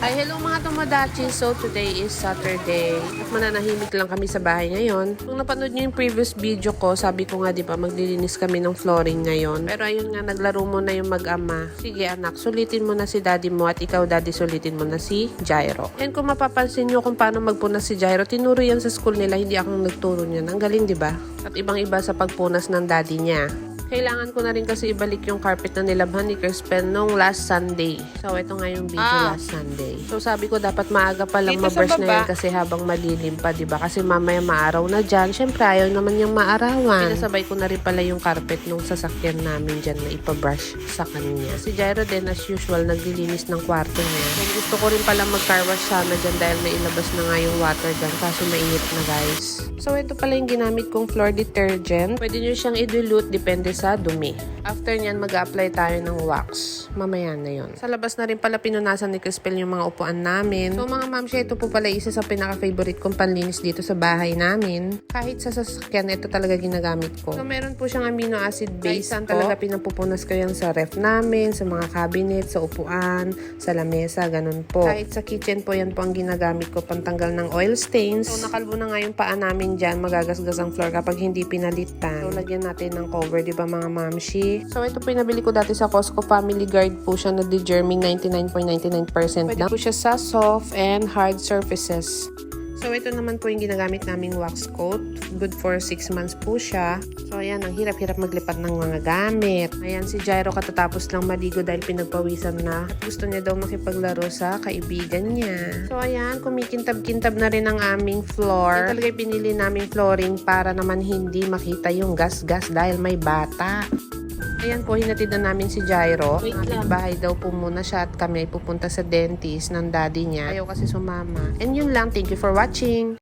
Ay, hello mga tomodachi. So, today is Saturday. At mananahimik lang kami sa bahay ngayon. Kung napanood niyo yung previous video ko, sabi ko nga, di ba, maglilinis kami ng flooring ngayon. Pero ayun nga, naglaro mo na yung mag-ama. Sige anak, sulitin mo na si daddy mo at ikaw daddy sulitin mo na si Jairo. And kung mapapansin niyo kung paano magpunas si Jairo, tinuro yan sa school nila, hindi akong nagturo niyan. Ang galing, di ba? At ibang-iba sa pagpunas ng daddy niya. Kailangan ko na rin kasi ibalik yung carpet na nilabhan ni Crispin nung last Sunday. So, ito nga yung video Ah. last Sunday. So, sabi ko dapat maaga pa lang mabrush na yan kasi habang malilim pa, di ba? Kasi mamaya maaraw na dyan. Siyempre, ayaw naman yung maarawan. Pinasabay ko na rin pala yung carpet nung sasakyan namin dyan na ipabrush sa kanya. Si Jairo din, as usual, naglilinis ng kwarto niya. And gusto ko rin pala mag-car wash sana dyan dahil nailabas na nga yung water dyan. Kaso mainit na, guys. So, ito pala yung ginamit kong floor detergent. Pwede nyo siyang i-dilute depende sa dumi. After nyan, mag-apply tayo ng wax. Mamaya na yon. Sa labas na rin pala pinunasan ni Crispel yung mga upuan namin. So, mga ma'am, siya ito po pala isa sa pinaka-favorite kong panlinis dito sa bahay namin. Kahit sa sasakyan, ito talaga ginagamit ko. So, meron po siyang amino acid base. Saan talaga pinapupunas ko yan sa ref namin, sa mga cabinet, sa upuan, sa lamesa, ganun po. Kahit sa kitchen po, yan po ang ginagamit ko pantanggal ng oil stains. So, nakalbo na nga yung paa namin dyan, magagasgas ang floor kapag hindi pinalitan. So, lagyan natin ng cover, di ba mga mamshi? So, ito po yung nabili ko dati sa Costco Family Guard po siya na degerming 99.99% Pwede po siya sa soft and hard surfaces. So, ito naman po yung ginagamit naming wax coat. Good for 6 months po siya. So, ayan, ang hirap-hirap maglipat ng mga gamit. Ayan, si Jairo katatapos lang maligo dahil pinagpawisan na. At gusto niya daw makipaglaro sa kaibigan niya. So, ayan, kumikintab-kintab na rin ang aming floor. Ito talaga pinili naming flooring para naman hindi makita yung gas-gas dahil may bata. Ayan po, hinatid na namin si Jairo. Bahay daw po muna siya at kami ay pupunta sa dentist ng daddy niya. Ayaw kasi sumama. And yun lang. Thank you for watching.